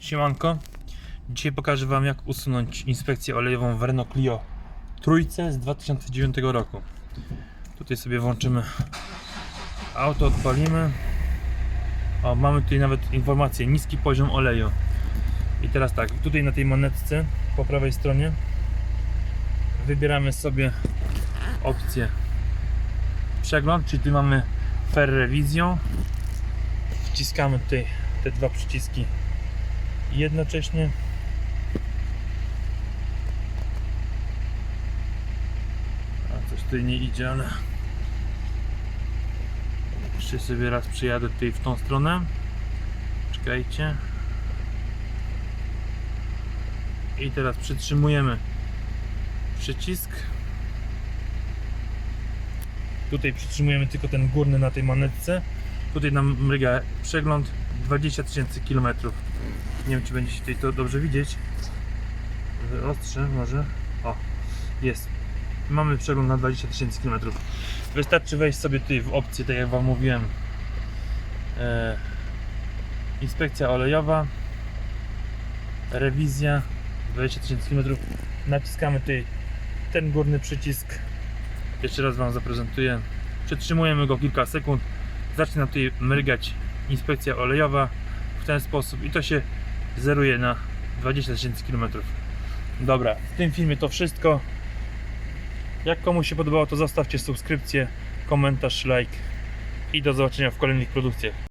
Siemanko. Dzisiaj pokażę Wam jak usunąć inspekcję olejową w Renault Clio trójce z 2009 roku. Tutaj sobie włączymy auto, odpalimy. O, mamy tutaj nawet informację, niski poziom oleju. I teraz tak, tutaj na tej manetce po prawej stronie wybieramy sobie opcję przegląd, czyli tu mamy Fair Rewizją. Wciskamy tutaj te dwa przyciski jednocześnie. A coś tutaj nie idzie, ale jeszcze sobie raz przyjadę tutaj w tą stronę. Czekajcie. I teraz przytrzymujemy przycisk. Tutaj przytrzymujemy tylko ten górny na tej manetce. Tutaj nam mryga przegląd 20 tysięcy kilometrów. Nie wiem, czy będzie się tutaj to dobrze widzieć. Ostrze może. O, jest. Mamy przegląd na 20 tysięcy kilometrów. Wystarczy wejść sobie tutaj w opcję, tak jak Wam mówiłem. E, inspekcja olejowa. Rewizja 20 tysięcy kilometrów. Naciskamy tutaj ten górny przycisk. Jeszcze raz Wam zaprezentuję. Przytrzymujemy go kilka sekund. Zacznie nam tutaj mrygać inspekcja olejowa w ten sposób i to się zeruje na 20 tysięcy kilometrów. Dobra, w tym filmie to wszystko. Jak komuś się podobało, to zostawcie subskrypcję, komentarz, like i do zobaczenia w kolejnych produkcjach.